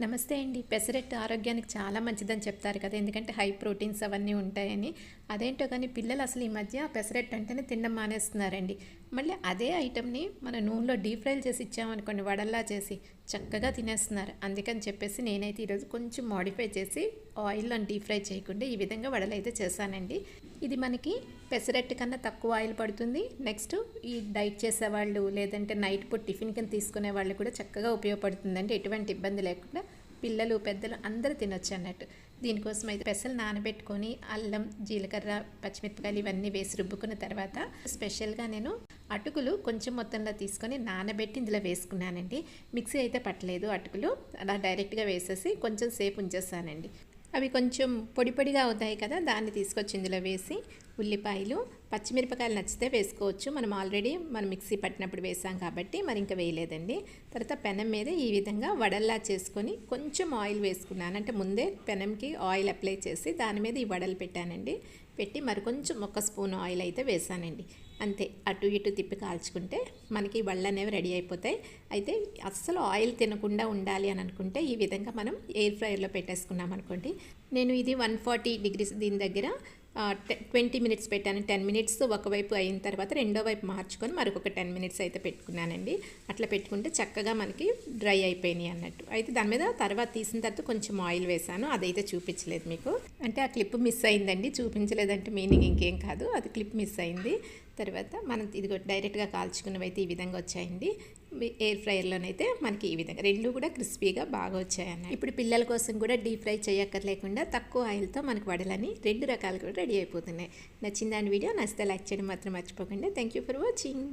నమస్తే అండి. పెసరట్టు ఆరోగ్యానికి చాలా మంచిదని చెప్తారు కదా. ఎందుకంటే హై ప్రోటీన్స్ అవన్నీ ఉంటాయని. అదేంటో కానీ పిల్లలు అసలు ఈ మధ్య పెసరెట్టు అంటేనే తినడం మానేస్తున్నారండి. మళ్ళీ అదే ఐటమ్ని మన నూనెలో డీప్ ఫ్రైల్ చేసి ఇచ్చామనుకోండి వడల్లా చేసి చక్కగా తినేస్తున్నారు. అందుకని చెప్పేసి నేనైతే ఈరోజు కొంచెం మాడిఫై చేసి ఆయిల్లో డీప్ ఫ్రై చేయకుండా ఈ విధంగా వడలు అయితే చేశానండి. ఇది మనకి పెసరట్టు కన్నా తక్కువ ఆయిల్ పడుతుంది. నెక్స్ట్ ఈ డైట్ చేసేవాళ్ళు లేదంటే నైట్ పూట టిఫిన్ కింద తీసుకునే వాళ్ళు కూడా చక్కగా ఉపయోగపడుతుందండి. ఎటువంటి ఇబ్బంది లేకుండా పిల్లలు పెద్దలు అందరూ తినొచ్చు అన్నట్టు. దీనికోసం అయితే పెసలు నానబెట్టుకొని అల్లం జీలకర్ర పచ్చిమిరపకాయలు ఇవన్నీ వేసి రుబ్బుకున్న తర్వాత స్పెషల్గా నేను అటుకులు కొంచెం మొత్తంలో తీసుకొని నానబెట్టి ఇందులో వేసుకున్నానండి. మిక్సీ అయితే పట్టలేదు అటుకులు. అలా డైరెక్ట్గా వేసేసి కొంచెం సేపు ఉంచేస్తానండి అవి కొంచెం పొడి పొడిగా అవుతాయి కదా దాన్ని తీసుకొచ్చి ఇందులో వేసి ఉల్లిపాయలు పచ్చిమిరపకాయలు నచ్చితే వేసుకోవచ్చు. మనం ఆల్రెడీ మనం మిక్సీ పట్టినప్పుడు వేసాం కాబట్టి మరి ఇంకా వేయలేదండి. తర్వాత పెనం మీద ఈ విధంగా వడల్లా చేసుకొని కొంచెం ఆయిల్ వేసుకున్నాను. అంటే ముందే పెనంకి ఆయిల్ అప్లై చేసి దాని మీద ఈ వడలు పెట్టానండి. పెట్టి మరి కొంచెం ఒక స్పూన్ ఆయిల్ అయితే వేసానండి. అంతే. అటు ఇటు తిప్పి కాల్చుకుంటే మనకి వళ్ళు అనేవి రెడీ అయిపోతాయి. అయితే అస్సలు ఆయిల్ తినకుండా ఉండాలి అని అనుకుంటే ఈ విధంగా మనం ఎయిర్ ఫ్రైయర్లో పెట్టేసుకున్నాం అనుకోండి. నేను ఇది వన్ ఫార్టీ డిగ్రీస్ దీని దగ్గర ట్వంటీ మినిట్స్ పెట్టాను. టెన్ మినిట్స్ ఒకవైపు అయిన తర్వాత రెండో వైపు మార్చుకొని మరొక టెన్ మినిట్స్ అయితే పెట్టుకున్నానండి. అట్లా పెట్టుకుంటే చక్కగా మనకి డ్రై అయిపోయినాయి అన్నట్టు. అయితే దాని మీద తర్వాత తీసిన తర్వాత కొంచెం ఆయిల్ వేసాను. అదైతే చూపించలేదు మీకు. అంటే ఆ క్లిప్ మిస్ అయిందండి. చూపించలేదంటే మీనింగ్ ఇంకేం కాదు. అది క్లిప్ మిస్ అయింది. తర్వాత మనం ఇది డైరెక్ట్గా కాల్చుకున్నవి అయితే ఈ విధంగా వచ్చాయండి. ఎయిర్ ఫ్రైయర్లోనైతే మనకి ఈ విధంగా రెండు కూడా క్రిస్పీగా బాగా వచ్చాయన్న ఇప్పుడు పిల్లల కోసం కూడా డీప్ ఫ్రై చేయక్కర్లేకుండా తక్కువ ఆయిల్తో మనకు వడలని రెండు రకాలు కూడా రెడీ అయిపోతున్నాయి. నచ్చిందాని వీడియో నచ్చితే లైక్ చేయడం మాత్రం మర్చిపోకండి. Thank you for watching.